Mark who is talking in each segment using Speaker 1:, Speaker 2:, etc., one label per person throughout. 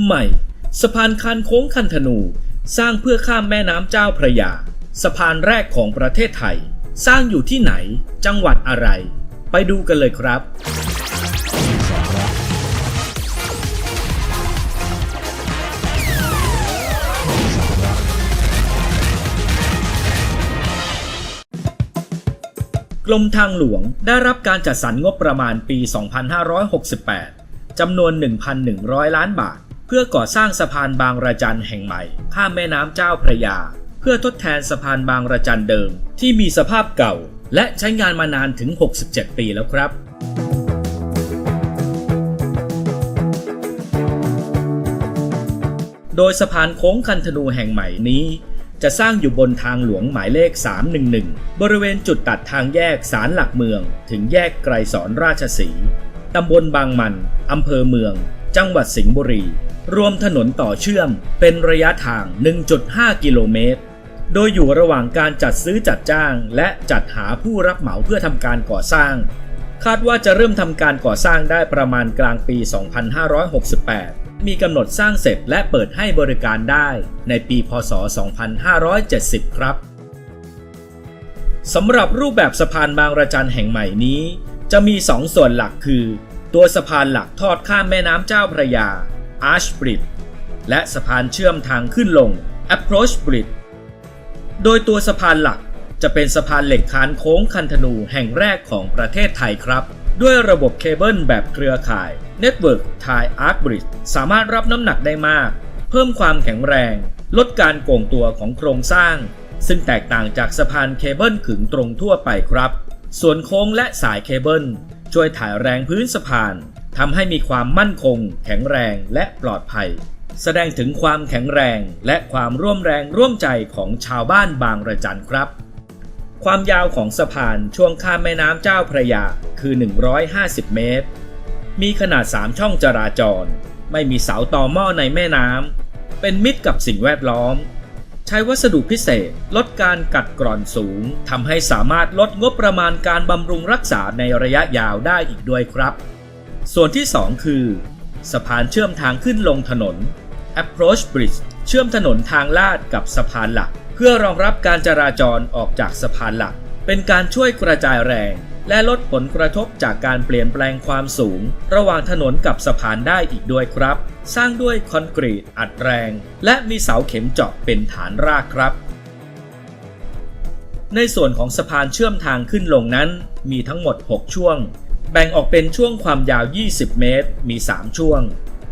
Speaker 1: ใหม่ สะพานคันโค้งคันธนู สร้างเพื่อข้ามแม่น้ำเจ้าพระยา สะพานแรกของประเทศไทย สร้างอยู่ที่ไหน จังหวัดอะไร ไปดูกันเลยครับกรมทางหลวงได้รับการจัดสรรงบประมาณปี 2568 จำนวน 1,100 ล้านบาท เพื่อก่อสร้างสะพานบางระจันแห่งใหม่ ข้ามแม่น้ำเจ้าพระยา เพื่อทดแทนสะพานบางระจันเดิม ที่มีสภาพเก่า และใช้งานมานานถึง 67 ปีแล้วครับโดยสะพานโค้งคันธนูแห่งใหม่นี้ จะสร้างอยู่บนทางหลวงหมายเลข 311 บริเวณจุดตัดทางแยกสารหลักเมือง ถึงแยกไกรสอนราชสี ตำบลบางมัน อำเภอเมือง จังหวัดสิงห์บุรี รวมถนนต่อเชื่อมเป็นระยะทาง 1.5 กิโลเมตร โดยอยู่ระหว่างการจัดซื้อจัดจ้าง และจัดหาผู้รับเหมาเพื่อทำการก่อสร้าง คาดว่าจะเริ่มทำการก่อสร้างได้ประมาณกลางปี 2568 มีกำหนดสร้างเสร็จและเปิดให้บริการได้ในปี พศ 2570 ครับสำหรับรูปแบบสะพานบางระจันแห่งใหม่นี้ จะมี 2 ส่วนหลักคือ ตัวสะพานหลักทอดข้ามแม่น้ำเจ้าพระยา Arch Bridge และสะพานเชื่อมทางขึ้นลง Approach Bridge โดยตัวสะพานหลักจะเป็นสะพานเหล็กคานโค้งคันธนูแห่งแรกของประเทศไทยครับ ด้วยระบบเคเบิลแบบเครือข่าย Network Thai Arc Bridge สามารถรับน้ำหนักได้มาก เพิ่มความแข็งแรง ลดการโก่งตัวของโครงสร้าง ซึ่งแตกต่างจากสะพานเคเบิลขึงตรงทั่วไปครับ ส่วนโค้งและสายเคเบิล ช่วยถ่ายแรงพื้นสะพานทำให้มีความมั่นคง แข็งแรงและปลอดภัย แสดงถึงความแข็งแรงและความร่วมแรงร่วมใจของชาวบ้านบางระจันครับ ความยาวของสะพานช่วงข้ามแม่น้ำเจ้าพระยาคือ 150 เมตร มีขนาด 3 ช่องจราจร ไม่มีเสาต่อหม้อในแม่น้ำเป็นมิตรกับสิ่งแวดล้อม ช้วัสดุพิเศษ ลดการกัดกร่อนสูงทำให้สามารถลดงบประมาณการบำรุงรักษาในระยะยาวได้อีกด้วยครับ ส่วนที่ 2 คือ สะพานเชื่อมทางขึ้นลงถนน Approach Bridge เชื่อมถนนทางลาดกับสะพานหลัก เพื่อรองรับการจราจรออกจากสะพานหลัก เป็นการช่วยกระจายแรง และลดผลกระทบจากการเปลี่ยนแปลงความสูง ระหว่างถนนกับสะพานได้อีกด้วยครับ สร้างด้วยคอนกรีตอัดแรง และมีเสาเข็มเจาะเป็นฐานรากครับ ในส่วนของสะพานเชื่อมทางขึ้นลงนั้น มีทั้งหมด 6 ช่วง แบ่งออกเป็นช่วงความยาว 20 เมตร มี 3 ช่วง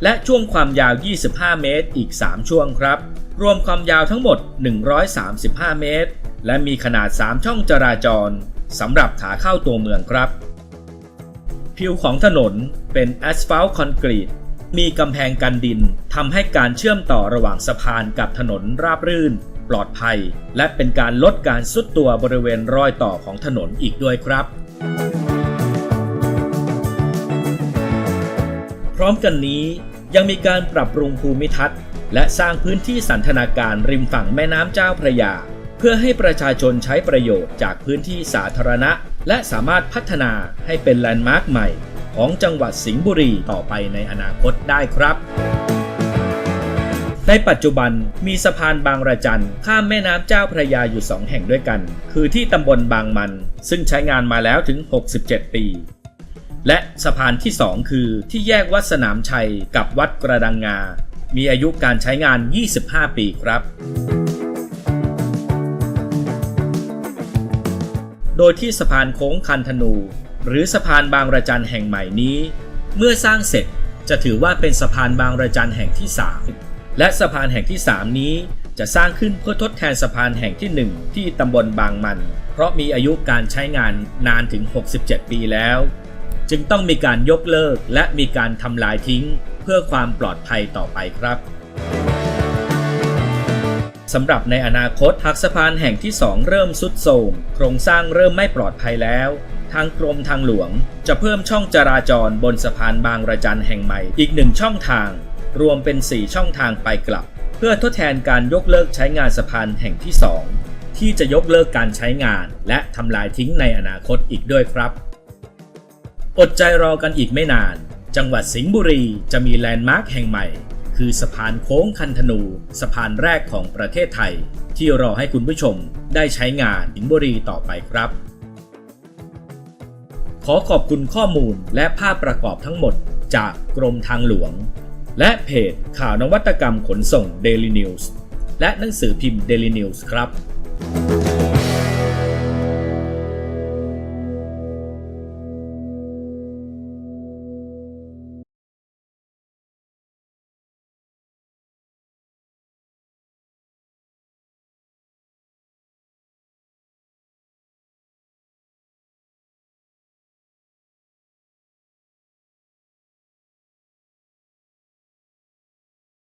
Speaker 1: และช่วงความยาว 25 เมตร อีก 3 ช่วงครับ รวมความยาวทั้งหมด 135 เมตร และมีขนาด 3 ช่องจราจร สำหรับขาเข้าตัวเมืองครับ ผิวของถนนเป็นแอสฟัลต์คอนกรีต มีกำแพงกันดินทำให้การเชื่อมต่อระหว่างสะพานกับถนนราบรื่น ปลอดภัย และเป็นการลดการซุดตัวบริเวณรอยต่อของถนนอีกด้วยครับ พร้อมกันนี้ยังมีการปรับปรุงภูมิทัศน์ และสร้างพื้นที่สันทนาการริมฝั่งแม่น้ำเจ้าพระยา เพื่อให้ประชาชนใช้ประโยชน์จากพื้นที่สาธารณะ และสามารถพัฒนาให้เป็นแลนด์มาร์คใหม่ ของจังหวัดสิงห์บุรีต่อไปในอนาคตได้ครับ ในปัจจุบันมีสะพานบางระจันข้ามแม่น้ำเจ้าพระยาอยู่2แห่งด้วยกัน คือที่ตำบลบางมัน ซึ่งใช้งานมาแล้วถึง 67 ปีและสะพานที่ 2 คือที่แยกวัดสนามชัยกับวัดกระดังงา มีอายุการใช้งาน 25 ปีครับ โดยที่สะพานโค้งคันธนู หรือสะพานบางระจันแห่งใหม่นี้ เมื่อสร้างเสร็จจะถือว่าเป็นสะพานบางระจันแห่งที่ 3 และสะพานแห่งที่ 3 นี้จะสร้างขึ้นเพื่อทดแทนสะพานแห่งที่ 1 ที่ตำบลบางมัน เพราะมีอายุการใช้งานนานถึง 67 ปีแล้ว จึงต้องมีการยกเลิกและมีการทำลายทิ้ง เพื่อความปลอดภัยต่อไปครับ สำหรับในอนาคตหากสะพานแห่งที่ 2 เริ่มสุดโทรมโครงสร้างเริ่มไม่ปลอดภัยแล้ว ทางกรมทางหลวง จะเพิ่มช่องจราจรบนสะพานบางระจันแห่งใหม่อีกหนึ่งช่องทาง รวมเป็น 4 ช่องทางไปกลับ เพื่อทดแทนการยกเลิกใช้งานสะพานแห่งที่ 2 ที่จะยกเลิกการใช้งาน และทำลายทิ้งในอนาคตอีกด้วยครับ อดใจรอกันอีกไม่นาน จังหวัดสิงห์บุรีจะมีแลนด์มาร์คแห่งใหม่ คือสะพานโค้งคันธนู สะพานแรกของประเทศไทย ที่รอให้คุณผู้ชมได้ใช้งานสิงห์บุรีต่อไปครับ ขอขอบคุณข้อมูลและภาพประกอบทั้งหมดจากกรมทางหลวง และเพจข่าวนวัตกรรมขนส่ง Daily News และหนังสือพิมพ์ Daily News ครับ